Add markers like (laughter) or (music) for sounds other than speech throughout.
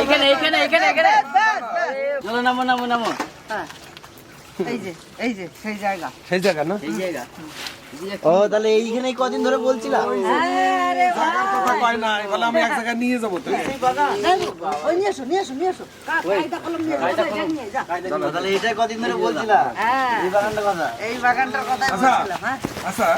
এইখানে এইখানে এইখানে এখানে। চলো নামো নামো নামো। হ্যাঁ। এই যে এই যে সেই জায়গা। সেই জায়গা না? এই জায়গা। ও তাহলে এইখানেই কদিন ধরে বলছিলাম। আরে কথা কয় না বলে আমি এক জায়গায় নিয়ে যাব তো ওই নিয়ে এসো নিয়ে এসো নিয়ে। তাহলে কদিন ধরে বলছিলাম। হ্যাঁ। এই বাগানটা কথা। এই বাগানটার আচ্ছা। বলছিলাম হ্যাঁ। আচ্ছা।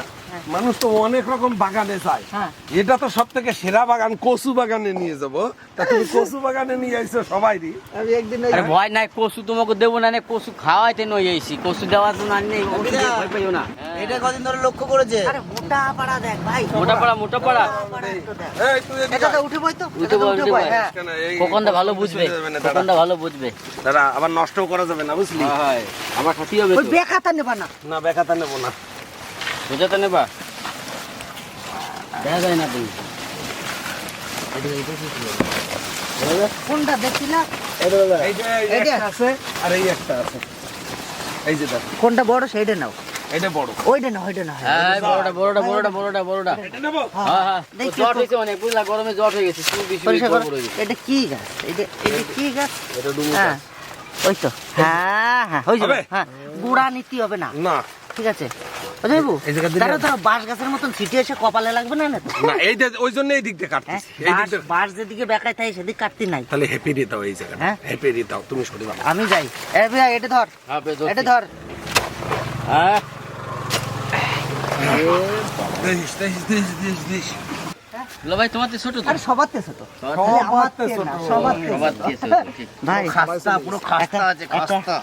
মানুষ তো অনেক রকম বাগানে চায় হ্যাঁ। এটা তো সব থেকে সেরা বাগান কচু বাগানে নিয়ে যাব। তা তুমি (laughs) কচু বাগানে নিয়ে আইছো সবাইরই। আমি একদিন আরে ভয় নাই কসু তোমাকে দেবো না নে কসু খাওয়াইতে নই আইছি। কসু দেওয়ার জন্য আর নেই ভয় পাইও না। এটা কদিন ধরে লক্ষ্য করেছে? আরে মোটা পাড়া দেখ ভাই। মোটা পাড়া মোটা পাড়া। এই তুই এটা তো উঠে বই তো উঠে বই, উঠে বই বই। হ্যাঁ। কেন, এই- ভালো বুঝবে না। খোকনটা ভালো বুঝবে। দাঁড়া আবার নষ্ট করা যাবে না বুঝলি? হয় আমার সাথী হবে ওই তো। বেকাতা নেবা না। না বেকাতা নেব না। বুঝাতে নেবা? দেখা যায় না তুমি? কোনটা দেখছি না কোনটা বড় সেইটা নাও। এটা বড়। ওইটা নাও ওইটা নাও। হ্যাঁ বড়টা বড়টা বড়টা বড়টা বড়টা। এটা নেব? হ্যাঁ হ্যাঁ জ্বর হয়েছে অনেক বুঝলা? গরমে জ্বর হয়ে গেছে চুল বেশি বড় হয়ে গেছে। এটা কি গাছ? এটা এটা কি গাছ? এটা ডুমু হ্যাঁ। ওই তো। হ্যাঁ হ্যাঁ হয়ে যাবে। হ্যাঁ গুড়া নিতে হবে না। না। ঠিক আছে। বুঝাইবু এই জায়গা দিলে- তারও ধরো বাঁশ গাছের মতন ছিটে এসে কপালে লাগবে না না? এই ওই জন্য এই দিক দিয়ে কাটতেছি। এই দিক দিয়ে বাঁশ যেদিকে বেকায় থাকে সেদিকে কাটতে নাই। তাহলে হ্যাপি দিয়ে দাও এই জায়গাটা? দিয়ে দাও তুমি সরি বাবা আমি যাই। এ ভাই এটা ধর। বে, ধরছি। এটা ধর। হ্যাঁ। দেখিস দেখিস দেখিস দেখিস দেখিস। ভাই তোমার ছোট আরে সবার তেছে তো সবার খালি আমার তেছে তে না, সবার তেছে। ছোট, ভাই খাস্তা পুরো খাস্তা একটা- আছে খাস্তা।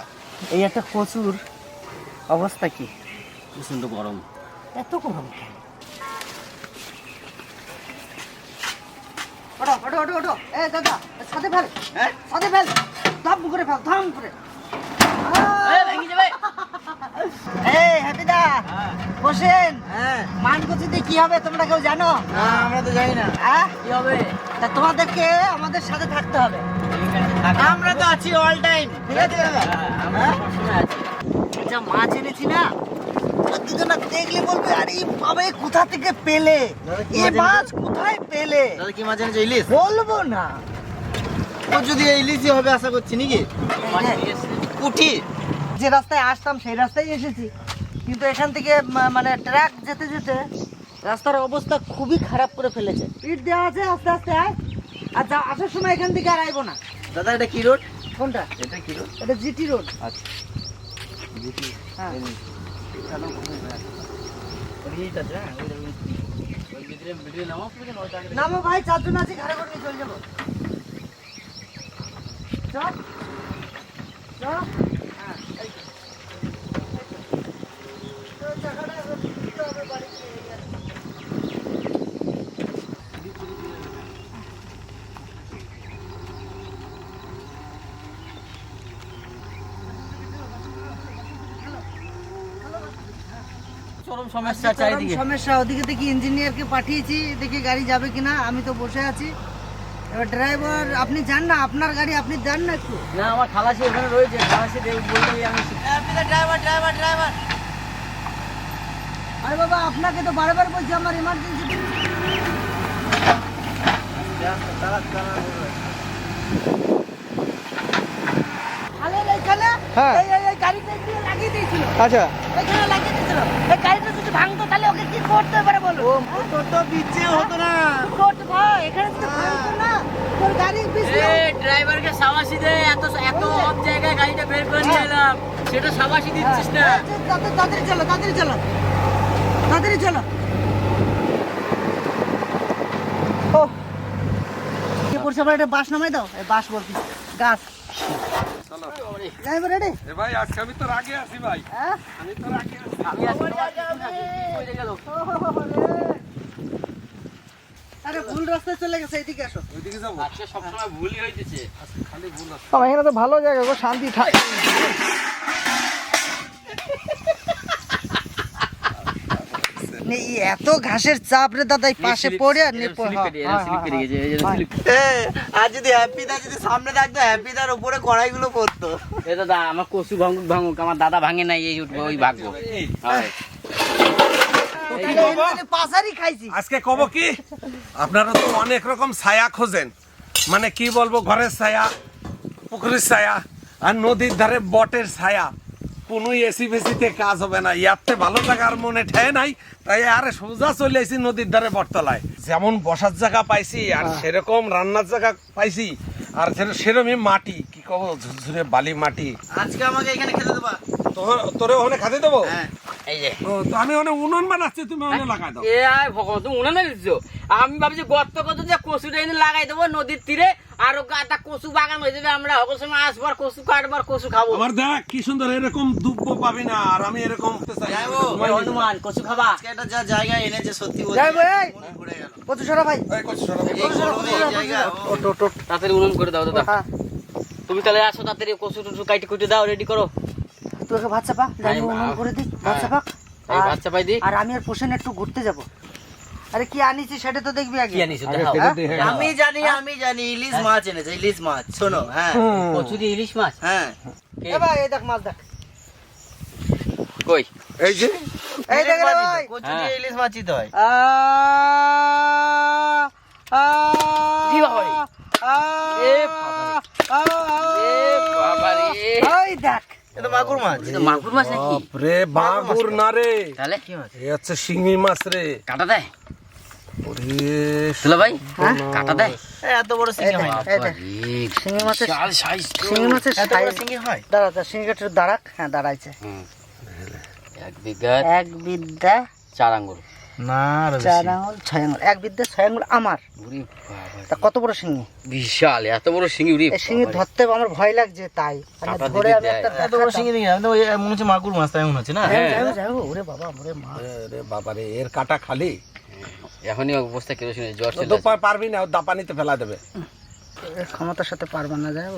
এই একটা কচুর অবস্থা কি? প্রচণ্ড গরম। এত গরম ওঠো ওঠো ওঠো ওঠো। এ দাদা সাথে ফেল। হ্যাঁ? সাথে ফেল। ধাম করে ফেল ধাম করে। এই, ভেঙে যাবে। এই হ্যাপিদা বসেন। হ্যাঁ। মান কচুতে কি হবে তোমরা কেউ জানো? আমরা তো জানি না। হ্যাঁ কি হবে? তা তোমাদেরকে আমাদের সাথে থাকতে হবে। আমরা তো আছি অল টাইম ঠিক আছে দাদা? হ্যাঁ, আমরা আছি। যা মাছ এনেছি না? ওরা দুজনা দেখলে বলবে আরে বাবা কোথা থেকে পেলে? এই মাছ কোথায় পেলে? দাদা কি মাছ এনেছে ইলিশ? বলব না। ও যদি ইলিশই হবে আশা করছি নাকি? এসছে। পুঠি যে রাস্তায় আসতাম সেই রাস্তায় এসেছি। কিন্তু এখান থেকে মানে ট্রাক যেতে যেতে রাস্তার অবস্থা খুবই খারাপ করে ফেলেছে। পিট দেওয়া আছে আস্তে আস্তে আয়। আর যা আসার সময় এখান থেকে আর আইবো না। দাদা এটা কি রোড? কোনটা? এটা কি রোড? এটা জিটি রোড। আচ্ছা। হ্যাঁ। ওইটা হ্যাঁ, নামো ভাই চারজন আছে ঘরে করে চলে যাব। চল চল হ্যাঁ এই তো। তো জায়গাটা এবার দিতে হবে বাড়িতে, এই আর কি। চরম সমস্যা চারিদিকে। সমস্যা ওদিকে দেখি ইঞ্জিনিয়ারকে পাঠিয়েছি দেখি গাড়ি যাবে কিনা আমি তো বসে আছি। এবার ড্রাইভার আপনি যান না আপনার গাড়ি আপনি যান না একটু। না আমার খালাসি ওখানে রয়েছে খালাসি দেব বললেই আমি ড্রাইভার ড্রাইভার ড্রাইভার আরে বাবা আপনাকে তো বারবার বলছি আমার ইমার্জেন্সি খালের এইখানে হ্যাঁ। এই এই- এই গাড়িটা আচ্ছা। এখানে লাগিয়ে দিয়েছিল এই গাড়িটা যদি ভাঙতো তাহলে ওকে কি করতে পারে বলো? তো তো বিচ্ছে হতো না। করতে ভাই এখানে যদি ভাঙতো না তোর গাড়ি পিছলে ড্রাইভারকে সাবাসি দে এত এত অফ জায়গায় গাড়িটা বের করে নিয়ে এলাম। সেটা সাবাসি দিচ্ছিস না। তাড়াতাড়ি চলো তাড়াতাড়ি চলো। তাড়াতাড়ি চলো। ও। কি করছে আবার এটা বাস নামাই দাও। এই বাস বলছি। গাছ চলো ড্রাইভার রেডি এ ভাই আজকে আমি থাকে ভাই। হ্যাঁ? আমি তো রাগে আছি। তো ভালো জায়গা শান্তি কি কইরে গেল? আরে ভুল রাস্তায় চলে গেছে এইদিকে আসো ওইদিকে যাব আজকে সবসময় ভুলই হইতেছে খালি ভুল আছে এখানে তো ভালো জায়গা গো শান্তি ঠাই নে, এই এত ঘাসের চাপ রে দাদা এই পাশে পড়ে আর নে স্লিপ কেটে স্লিপ কেটে গেছে এই যে স্লিপ আর যদি হ্যাপিদা যদি সামনে থাকতো হ্যাপিদার উপরে কড়াইগুলো পড়তো এ দাদা আমার কসু ভাঙুক ভাঙুক আমার দাদা ভাঙে নাই এই উঠবো ওই হয়। খাইছি আজকে কব কি? আপনারা তো অনেক রকম ছায়া খোঁজেন। মানে কি বলব ঘরের ছায়া পুকুরের ছায়া আর নদীর ধারে বটের ছায়া। কোনো এসি ফেসিতে কাজ হবে না। ইয়ারতে ভালো জায়গার মনে ঠেয় নাই তাই আরে সোজা চলে আসি নদীর ধারে বটতলায়। যেমন বসার জায়গা পাইছি আর সেরকম রান্নার জায়গা পাইছি আর সের- সেরকমই মাটি কি কব ঝুরঝুরে বালি মাটি। আজকে আমাকে এখানে খেতে দেবা। তোর- তোরে ওখানে খাতে দেবো? হ্যাঁ এই যে। ও, তো আমি ওখানে উনুন বানাচ্ছি তুমি ওখানে লাগাই দাও। এ আয় ভগবান তুমি উনানে দিচ্ছ আমি ভাবছি গর্ত কত যে কচুটা এনে লাগাই দেবো নদীর তীরে আরও গাটা কচু বাগান হয়ে যাবে। আমরা সকল সময় আসবার কচু কাটবার কচু খাব। আমার দেখ কি সুন্দর এরকম দুব্ব পাবি না আর আমি এরকম হনুমান কচু খাবা। একটা যা জায়গা এনেছে সত্যি কত সরা ভাই। কচু ওট তাড়াতাড়ি উনুন করে দাও দাদা। হ্যাঁ। তুমি তাহলে আসো তাড়াতাড়ি কচু টুচু কাইটে কুটে দাও রেডি করো। তোকে ভাত চাপা? আমি আমি- উনুন করে দিই ভাত চাপা এই ভাত চাপাই দি আর আমি আর পোষণ একটু ঘুরতে যাব। আরে কি আনিছি সেটা তো দেখবি আগে। হ্যাঁ। আমি জানি আমি জানি ইলিশ মাছ এনেছে ইলিশ মাছ শোনো হ্যাঁ। কচু দিয়ে ইলিশ মাছ? হ্যাঁ। এ ভাই এই দেখ মাছ দেখ। কই? এই যে। এই দেখ রে ভাই। কচু হ্যাঁ। ইলিশ মাছই তো হয়। আ আ কি বাবারে? এ বাবারে। এ বাবারে। ওই দেখ। এটা মাগুর মাছ। এটা মাগুর মাছ নাকি? রে বাগুর না রে। তাহলে এ হচ্ছে শিঙি মাছ রে। কাটা দেয় ওরে ভাই। হ্যাঁ? কাটা দেয় এত বড় শিঙি মাছের শিঙি মাছের এত বড় সাইজ। হয়। দাঁড়া দাঁড়া শিঙি দাঁড়াক। হ্যাঁ দাঁড়াইছে। হুম। এক বিঘা এক বিদ্যা। চার আঙ্গুল না চার আঙুল ছয় আঙুল এক বিদ্যা ছয় আঙুল আমার তা কত বড় শিঙি বিশাল এত বড় শিঙি এই শিঙি ধরতে আমার ভয় লাগছে তাই। মানে ধরে আমি একটা এত বড় সিঙ্গি দেখি আমি তো মনে হচ্ছে মাগুর মাছ তাই মনে হচ্ছে না? হ্যাঁ। যাব যাব ওরে বাবা ওরে মা। রে বাবা রে এর কাটা খালি। এখনই অবস্থা কেরোসিনে জ্বর তো তো পারবি না ও দাপানিতে ফেলা দেবে। ক্ষমতার সাথে পারবা না যাব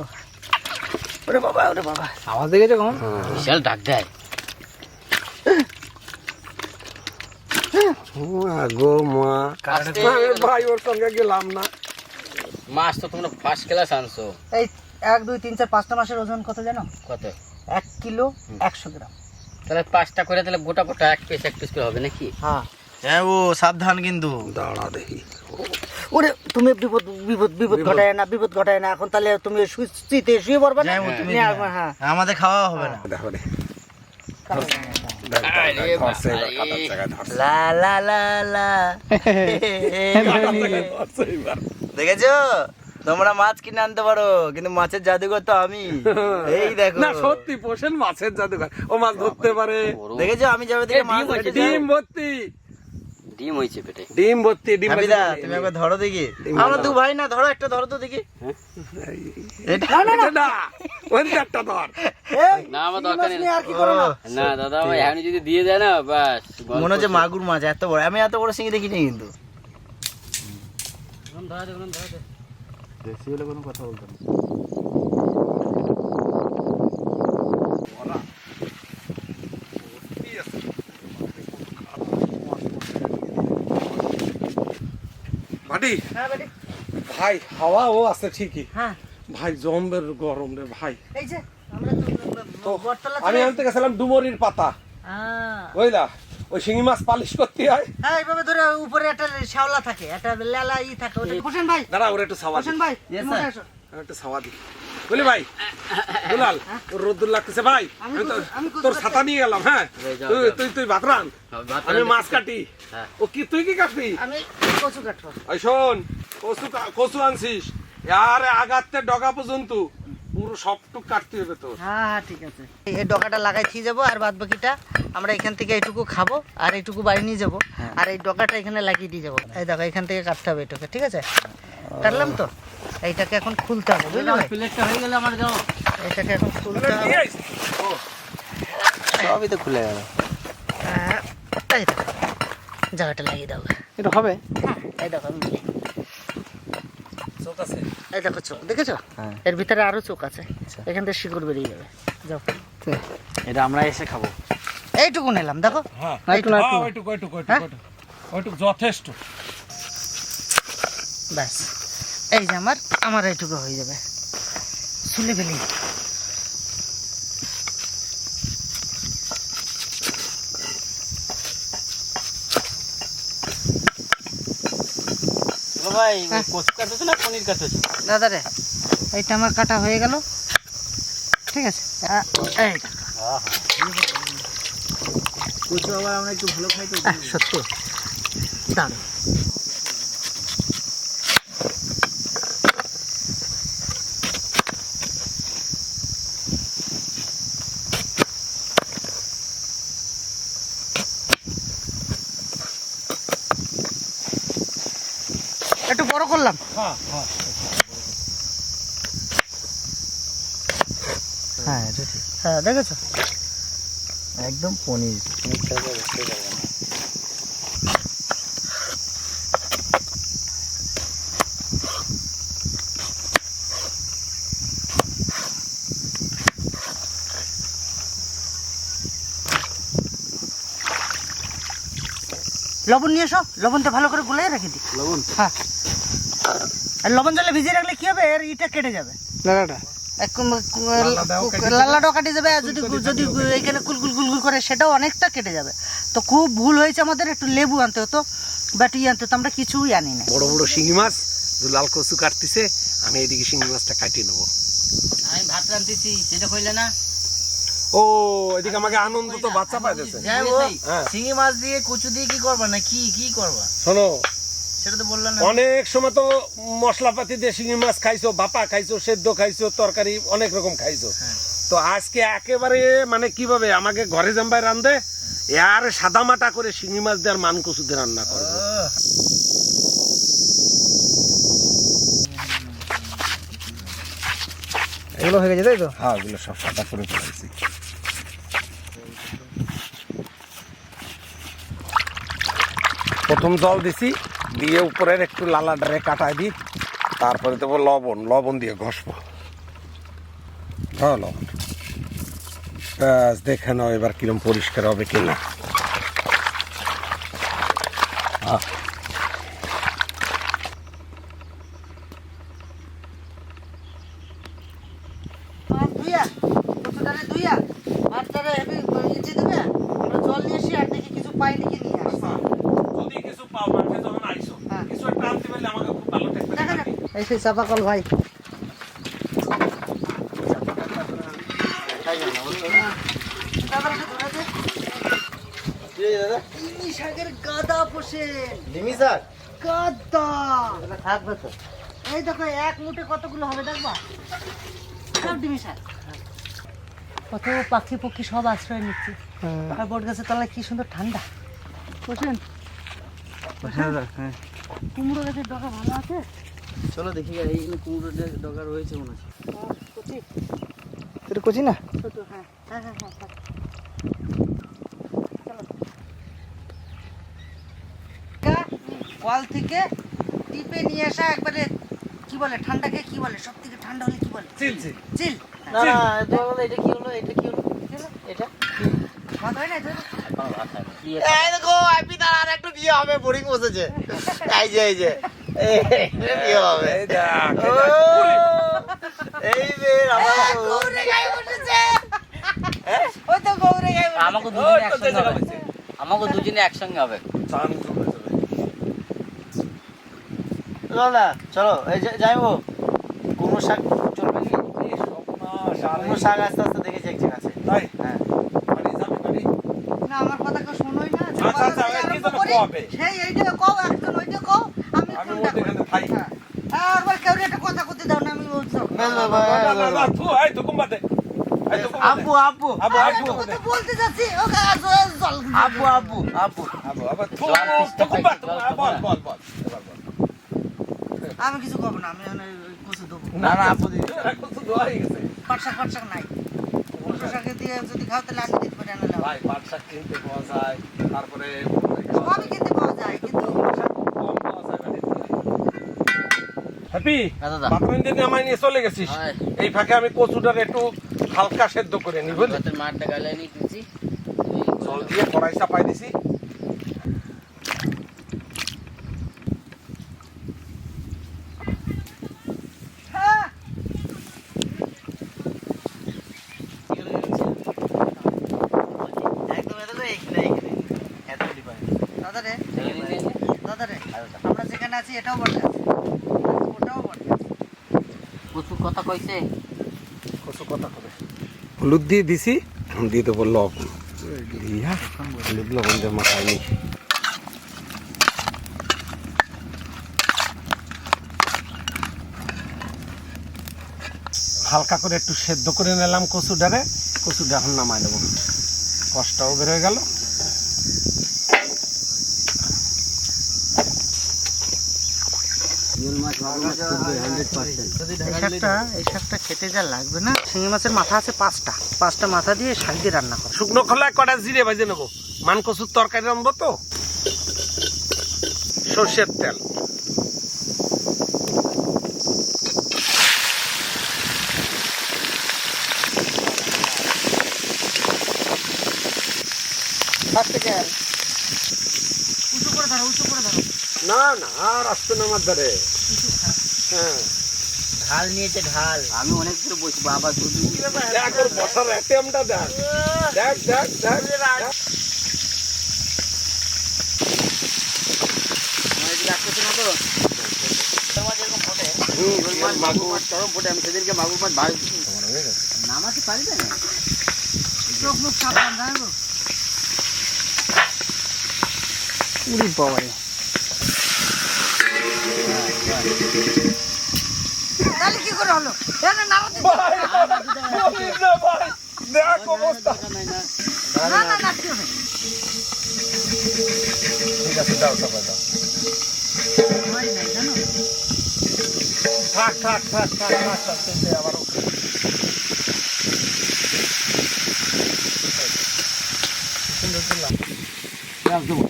ওরে বাবা ওরে বাবা। আওয়াজ দেখেছ কখন? বিশাল ডাক দেয়। গো মা। ভাই ওর সঙ্গে গেলাম না। মাছ তো তোমরা ফার্স্ট ক্লাস আনছো। এই এক দুই তিন চার পাঁচটা মাসের ওজন কত জানো? কত? এক কিলো একশো গ্রাম। তাহলে পাঁচটা করে তাহলে গোটা গোটা এক পিস এক পিস করে হবে নাকি? হ্যাঁ। হ্যাঁ ও সাবধান কিন্তু। দাঁড়া দেখি। ওরে তুমি বিপদ বিপদ বিপদ ঘটায় না বিপদ ঘটায় না। এখন তাহলে তুমি সুস্থিতে শুয়ে পড়বে না। আসবে, হ্যাঁ আমাদের খাওয়া হবে না। দেখেছ? তোমরা মাছ কিনে আনতে পারো কিন্তু মাছের জাদুঘর তো আমি। এই দেখো। না সত্যি পোষেন মাছের জাদুঘর। ও মাছ ধরতে পারে। দেখেছ আমি যাবে মাছ ডিম। ভর্তি। ডিম হয়েছে পেটে। ডিম ভর্তি ডিম হাবিদা। তুমি একবার ধরো দেখি। আমরা দু ভাই না ধরো একটা ধরো তো দেখি। এটা এটা না ওইটা একটা ধর। না আমার দরকার নেই। আর কি করো না? না দাদা ভাই এখন যদি দিয়ে দেয় না বাস মনে হচ্ছে মাগুর মাছ এত বড়। আমি এত বড় সিঙ্গি দেখিনি কিন্তু। বেশি হলে কোনো কথা বলতো না মাটি হ্যাঁ বেটি ভাই হাওয়া ও আছে ঠিকই। হ্যাঁ। ভাই জম্বের গরম রে ভাই। আমি আনতে গেছিলাম ডুমরির পাতা। হ্যাঁ বুঝলা? ওই শিঙি মাছ পালিশ করতে হয় হ্যাঁ এইভাবে ধরে উপরে একটা শ্যাওলা থাকে একটা লেলা ই থাকে ওটা হোসেন ভাই। দাঁড়া ওর একটু সাওয়া হোসেন ভাই একটু সাওয়া দি। বুঝলি ভাই দুলাল তোর রোদ্দুর লাগতেছে ভাই। তো তোর ছাতা নিয়ে গেলাম হ্যাঁ? তুই তুই তুই ভাত রান। আমি মাছ কাটি। হ্যাঁ। ও কি তুই কি কাটবি? আমি কচু কাটবো। শোন কচু কা- কচু আনছিস। আর আগাতে ডগা পর্যন্ত। পুরো সবটুক কাটতে হবে তোর। হ্যাঁ হ্যাঁ ঠিক আছে। এই ডগাটা লাগাই দিয়ে যাব আর বাদ বাকিটা আমরা এখান থেকে এইটুকু খাব আর এইটুকু বাড়ি নিয়ে যাব। আর এই ডগাটা এখানে লাগিয়ে দিয়ে যাব। এই দেখো এখান থেকে কাটতে হবে এটাকে ঠিক আছে? কাটলাম তো? এইটাকে এখন খুলতে হবে বুঝলি? ভাই প্লেটটা হয়ে গেলে আমার যাও। এটাকে এখন খুলতে হবে। সবই তো খুলে গেল। হ্যাঁ, এই দেখো। জায়গাটা লাগিয়ে দাও। এটা হবে? হ্যাঁ, এই দেখো আমি চোখ আছে? এই দেখো চোখ দেখেছ? হ্যাঁ। এর ভিতরে আরও চোখ আছে। এখান থেকে শিকড় বেরিয়ে যাবে। যাও। এটা আমরা এসে খাব। এইটুকু নিলাম দেখো। যথেষ্ট। ব্যাস। এই যে আমার আমার এইটুকু হয়ে যাবে। চুলে ফেলি। হ্যাঁ। না পনির দাদা রে এইটা আমার কাটা হয়ে গেল। ঠিক আছে আবার আমরা একটু ভালো সত্য? দাঁড়ো করলাম। হ্যাঁ এটা ঠিক। হ্যাঁ দেখেছ? একদম পনির। লবণ নিয়ে এসো লবণটা ভালো করে গুলাই রেখে দিই। লবণ? হ্যাঁ। আর লবণ জলে ভিজিয়ে রাখলে কি হবে? এর ইটা কেটে যাবে। লালাটা। লাল্লাটাও কাটে যাবে। আর যদি যদি এইখানে কুলকুল কুলকুল করে সেটাও অনেকটা কেটে যাবে। তো খুব ভুল হয়েছে আমাদের একটু লেবু আনতে হতো ব্যাটি আনতে হতো আমরা কিছুই আনি না বড় বড় শিঙি মাছ লাল কচু কাটতেছে আমি এদিকে শিঙি মাছটা কাটিয়ে নেব। আমি ভাত রান্তেছি সেটা কইলে না? ও এদিকে আমাকে আনন্দ তো বাচ্চা পাইতেছে। হ্যাঁ হ্যাঁ। শিঙি মাছ দিয়ে কচু দিয়ে কি করবা না? কি কি করবা? শোনো সেটা তো বললাম অনেক সময় তো মশলাপাতি দিয়ে শিঙি মাছ খাইছো বাপা খাইছো সেদ্ধ খাইছো তরকারি অনেক রকম খাইছো। তো আজকে একেবারে মানে কীভাবে আমাকে ঘরে জাম্বাই রান্ধে আর সাদা মাটা করে শিঙি মাছ দিয়ে আর মান কচু দিয়ে রান্না করব। এগুলো হয়ে গেছে তাই তো? হ্যাঁ ওগুলো সব সাদা করে ফেলাইছি প্রথম জল দিছি দিয়ে উপরের একটু লালা ডারে কাটাই দিই, তারপরে দেবো লবণ লবণ দিয়ে ঘষবো। হ্যাঁ লবণ। ব্যাস, দেখে নাও এবার কিরম পরিষ্কার হবে কিনা আহ, আর দুইয়া কচুটারে দুইয়া আর তারা হেভি ইঞ্চি দেবে আমরা জল নিয়ে এসে আর দেখি কিছু পাই নাকি নিয়ে আসব যদি কিছু পাও মাঠে যখন আইসো হ্যাঁ। কিছু একটা আনতে পারলে আমাকে খুব ভালো থাকবে দেখা যাক এই সেই ভাই। দে। চিংড়ি শাকের গাদা থাকবে তো। এই দেখো এক মুঠে কতগুলো হবে দেখবা? সব ডিমি শাক। কত পাখি পক্ষী সব আশ্রয় নিচ্ছে। আর বট গাছের তলায় কি সুন্দর ঠান্ডা। বসেন। হ্যাঁ। কুমড়ো গাছের ডগা ভালো আছে? চলো দেখি কুমড়োর ডগা রয়েছে মনে কচি এটা কচি না? ছোট হ্যাঁ হ্যাঁ হ্যাঁ। চলো। কা, কল থেকে টিপে নিয়ে আসা একবারে কি বলে ঠান্ডাকে কি বলে? সব থেকে ঠান্ডা হলে কি বলে? চিলছি চিল। না না এটা হলো এটা কি হলো এটা কি হলো? এটা? হয় না এই দেখো আইপি তার আর একটু বিয়ে হবে বোরিং বসেছে। এই যে এই যে। আমাকে দুজনে একসঙ্গে হবে হবে চান চলে চলো এই যাইবো কুমড়ো শাক চলবে কি কুমড়ো শাক আস্তে আস্তে দেখেছি এক জায়গা আছে? হ্যাঁ? না আমার কথা কেউ শোনোই না আচ্ছা, আচ্ছা, আমি কিছু করব না আমি কচু দেবো না না আব্বু দিদি হয়ে। পাটশাক পাটশাক নাই কচু দিয়ে যদি খাও তাহলে আমি দিতে পারি আনালে ভাই, পাট শাক কিনতে পাওয়া যায়, তারপরে সবই কিনতে পাওয়া যায় কিন্তু কম পাওয়া যায় বাড়িতে। হ্যাপি? হ্যাঁ। বাথরুম দিয়ে নামাই নিয়ে চলে গেছিস হয়। এই ফাঁকে আমি কচুটার একটু হালকা সেদ্ধ করে নি বুঝলি? মাঠটা গালে নিয়ে দিচ্ছি জল দিয়ে কড়াই চাপাই দিছি। হ্যাঁ একদম এত এইখানে এইখানে দাদা রে নিয়ে। দাদা রে আমরা যেখানে আছি এটাও বটে আছে কচু কথা কইছে? কচু কথা করে হলুদ দিয়ে দিছি দিয়ে দেবো লবণ। দিয়া হলুদ লবণ দিয়ে মাখাই নি হালকা করে একটু সেদ্ধ করে নিলাম কচুটারে কচুটা এখন নামাই দেবো। কষ্টও বেরোয় গেল। এই শাকটা এই শাকটা খেতে যা লাগবে না শিঙি মাছের মাথা আছে পাঁচটা। পাঁচটা মাথা দিয়ে শাক দিয়ে রান্না করো। শুকনো খোলায় কটা জিরে ভেজে নেব? মান তরকারি তো? সর্ষের তেল। উঁচু করে ধরো উঁচু করে ধরো। না না আর আসবে না আমার ধারে। ঢাল নিয়েছে ঢাল। আমি অনেক দূরে বসি বাবা শুধু দেখ ওর বসার অ্যাটেমটা দেখ। দেখ দেখ দেখ। নামাতে পারবে না। চোখ মুখ সাবধান জানো উড়ি বাবারে। তাহলে কি করে হলো এখানে নাড়াতে বলিস না ভাই, দেখ অবস্থা। না না না কি হবে ঠিক আছে, দাও, দাও, দাও। থাক, থাক, থাক, থাক, থাক, থাক, আবার ওকে। পেঁয়াজ দেবো।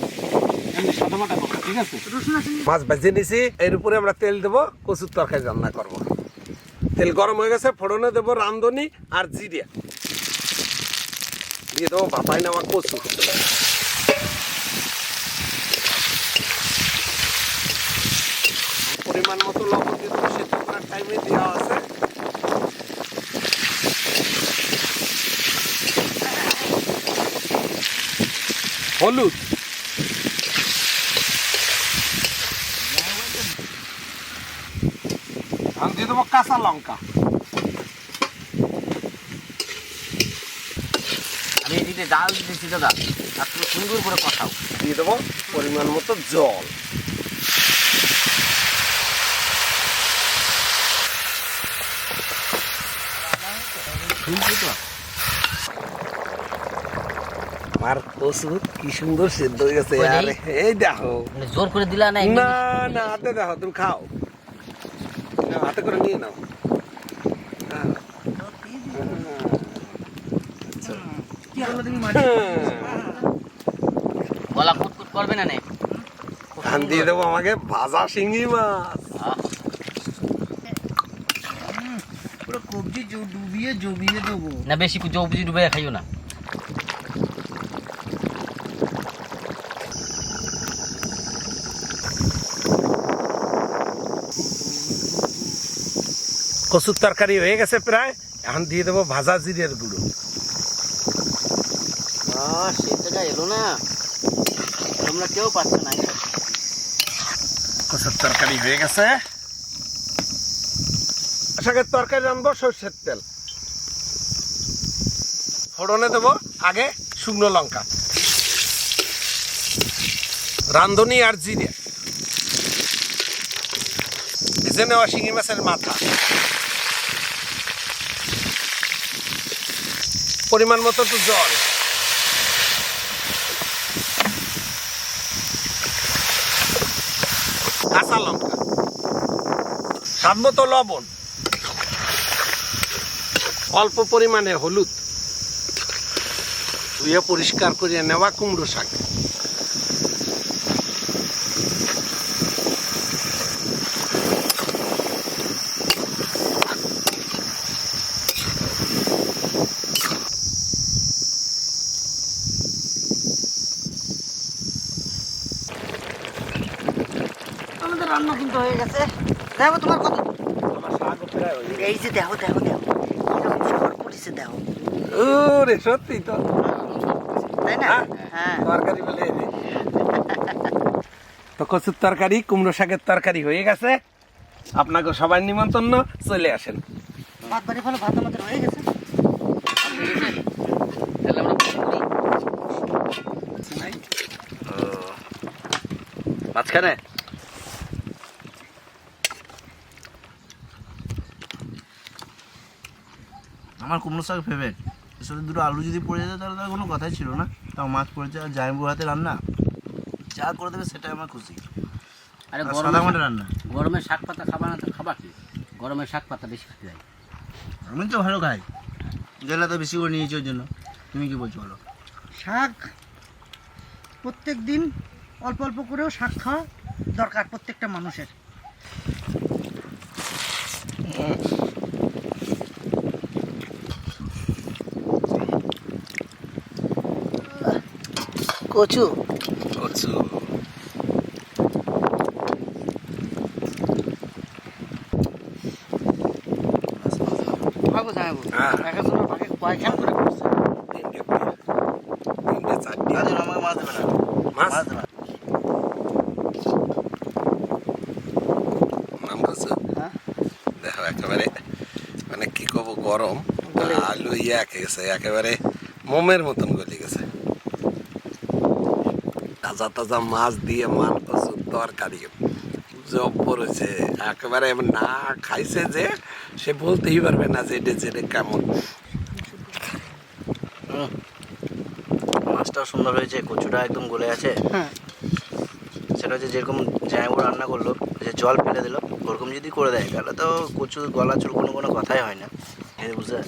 এর উপরে আমরা তেল দেবো, কচুর তেল গরম হয়ে গেছে, ফোড়নে দেবো আর জিরে দিয়ে দেবো বাপাই কচু। পরিমাণ টাইমে দেওয়া আছে। হলুদ আমি দিয়ে দেবো কাঁচা লঙ্কা। আমি এদিকে ডাল দিতেছি দাদা আর তুমি সুন্দর করে কথাও দিয়ে দেবো পরিমাণ মতো জল। আমার কি সুন্দর সেদ্ধ হয়ে গেছে আরে এই দেখো। মানে জোর করে দিলা না না না হাতে দেখো তুমি খাও। হাতে করে নিয়ে নাও। হ্যাঁ। কি হলো তুমি মাটি গলা কুটকুট করবে না নে? ধান দিয়ে দেবো আমাকে ভাজা শিঙি মাছ। পুরো কবজি ডুবিয়ে জমিয়ে দেবো। না বেশি জৌপুজি ডুবে খাইও না। কচুর তরকারি হয়ে গেছে প্রায় এখন দিয়ে দেবো ভাজা জিরের গুঁড়ো। সেটা এলো না। তোমরা কেউ পাচ্ছ না। কচুর তরকারি হয়ে গেছে। শাকের তরকারি রানবো সর্ষের তেল। ফোড়নে দেবো আগে শুকনো লঙ্কা। রান্ধনি আর জিরে। ভেজে নেওয়া শিঙি মাছের মাথা। পরিমাণ মতো একটু জল। কাঁচা লঙ্কা। স্বাদ মতো লবণ। অল্প পরিমাণে হলুদ। ধুয়ে পরিষ্কার করে নেওয়া কুমড়ো শাক। দেখো তোমার কত? এই যে দেখো দেখো দেখো। পড়েছে দেখো। রে সত্যি তো। তাই না? হ্যাঁ? হ্যাঁ। তরকারি বলে তো কচুর তরকারি কুমড়ো শাকের তরকারি হয়ে গেছে। আপনাকে সবাই নিমন্ত্রণ চলে আসেন। ভাত বাড়ি ফলে ভাত আমাদের হয়ে গেছে। তাহলে আমরা মাঝখানে? আমার কুমড়ো শাক ফেভারিট এর সাথে দুটো আলু যদি পড়ে যেত তাহলে তার কোনো কথাই ছিল না। তাও মাছ পড়েছে আর জায়ম্বুর হাতে রান্না। যা করে দেবে সেটাই আমার খুশি। আরে সাদা রান্না। গরমে শাক পাতা খাবার না তো খাবার কি? গরমে শাক পাতা বেশি খেতে যায় আমি তো ভালো খাই। গেলে তো বেশি করে নিয়েছি ওর জন্য। তুমি কি বলছো বলো? শাক প্রত্যেক দিন অল্প অল্প করেও শাক খাওয়া দরকার প্রত্যেকটা মানুষের কচু কচু বাবু যাব হ্যাঁ। দেখা শোনা পাখি কয়খান করে করছে তিনটে করে। তিনটে চারটে আজ আমাকে মাছ দেবে না মাছ মাছ দেবে না নাম কচু হ্যাঁ। দেখো একেবারে মানে কি কব গরম। আলু ইয়ে একেবারে মোমের মতন গলে গেছে। তাজা তাজা মাছ দিয়ে মান কচুর তরকারি। জব্বর হয়েছে একেবারে না খাইছে যে সে বলতেই পারবে না যে এটা যেটা কেমন। মাছটাও সুন্দর হয়েছে কচুটা একদম গলে আছে হ্যাঁ। সেটা হচ্ছে যেরকম জায়গা রান্না করল যে জল ফেলে দিল ওরকম যদি করে দেয় তাহলে তো কচু গলা চুল কোনো কোনো কথাই হয় না। এই বুঝতে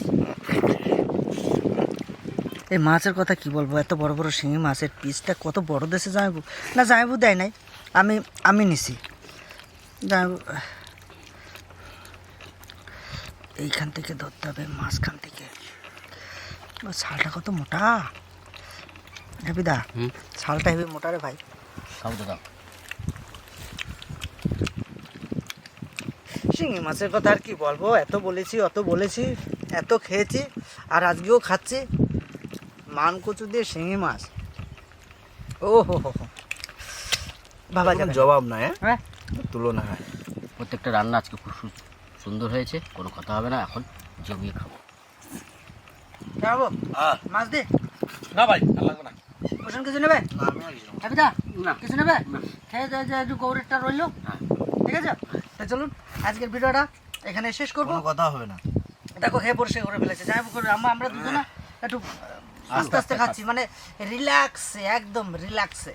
এই মাছের কথা কি বলব? এত বড় বড় শিঙি মাছের পিসটা কত বড় দেশে জামাইবু? না জামাইবু দেয় নাই। আমি আমি নিছি। জামাইবু এইখান থেকে ধরতে হবে মাঝখান থেকে। ছালটা কত মোটা? হুম। ছালটা হেবি মোটা রে ভাই। দাও। শিঙি মাছের কথা আর কি বলব? এত বলেছি অত বলেছি এত খেয়েছি আর আজকেও খাচ্ছি। মান কচু দিয়ে শিঙি মাছ। ও হো হো। হো। বাবা যাবে জবাব না হ্যাঁ? হ্যাঁ? তুলনা হয় প্রত্যেকটা রান্না আজকে খুব সুন্দর হয়েছে কোনো কথা হবে না এখন জমিয়ে খাব। যাব মাছ দে। না ভাই লাগবে না। পোষণ কিছু নেবে? আমি কিছু না। না। কিছু নেবে? খেয়ে একটু গৌরেরটা রইল। হ্যাঁ। ঠিক আছে? তা চলুন আজকের ভিডিওটা এখানে শেষ করব। কোনো কথা হবে না। দেখো খেয়ে পরিষ্কার করে ফেলেছে। যাই হোক করে আমরা আমরা দুজনা একটু আস্তে আস্তে খাচ্ছি মানে রিল্যাক্সে একদম রিল্যাক্সে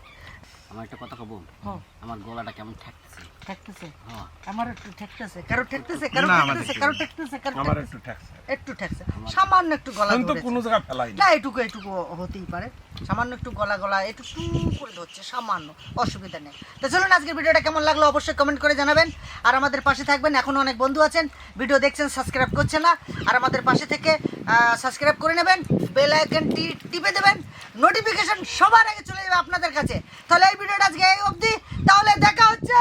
আমার একটা কথা কব? হ্যাঁ আমার গলাটা কেমন ঠেকতেছে? ঠেকতেছে? হ্যাঁ আমার একটু ঠেকতেছে। কারও ঠেকতেছে কারও ঠেকতেছে ঠেকতেছে কারও ঠেকতেছে কারও আমার একটু ঠেকছে একটু ঠেকছে। সামান্য একটু গলা কিন্তু কোনো জায়গা ফেলাই না এটুকু এটুকু হতেই পারে। সামান্য একটু গলা গলা, একটু করে ধরছে, সামান্য, অসুবিধা নেই। তো চলুন আজকের ভিডিওটা কেমন লাগল অবশ্যই কমেন্ট করে জানাবেন। আর আমাদের পাশে থাকবেন, এখনও অনেক বন্ধু আছেন, ভিডিও দেখছেন সাবস্ক্রাইব করছে না, আর আমাদের পাশে থেকে সাবস্ক্রাইব করে নেবেন বেল আইকনটি টিপে দেবেন নোটিফিকেশন সবার আগে চলে যাবে আপনাদের কাছে। তাহলে এই ভিডিওটা আজকে এই অবধি, তাহলে দেখা হচ্ছে.